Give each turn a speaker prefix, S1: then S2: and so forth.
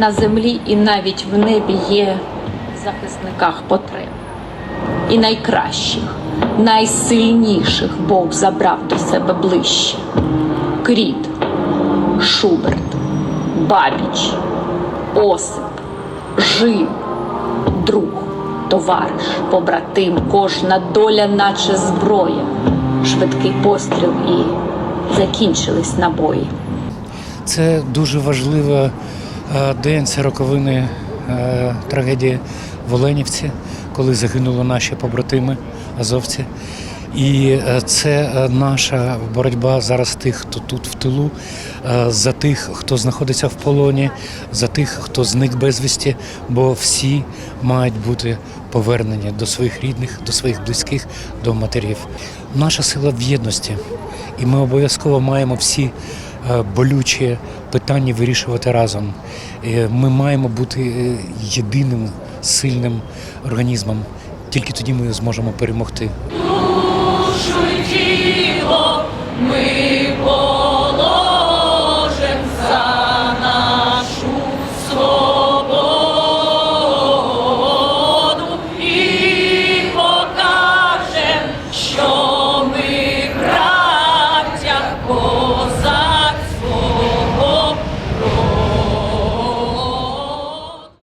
S1: на землі і навіть в небі є в захисниках потреб. І найкращих, найсильніших Бог забрав до себе ближче. Кріт, Шуберт, Бабіч, Осип, Жив, друг, товариш, побратим, кожна доля, наче зброя, швидкий постріл і закінчились набої.
S2: Це дуже важлива день, це роковини е, трагедії в Оленівці, коли загинули наші побратими азовці. І е, це е, наша боротьба зараз тих, хто тут в тилу, е, за тих, хто знаходиться в полоні, за тих, хто зник безвісті, бо всі мають бути повернені до своїх рідних, до своїх близьких, до матерів. Наша сила в єдності, і ми обов'язково маємо всі е, болючі питання вирішувати разом. Е, Ми маємо бути е, єдиним сильним організмом. Тільки тоді ми зможемо перемогти.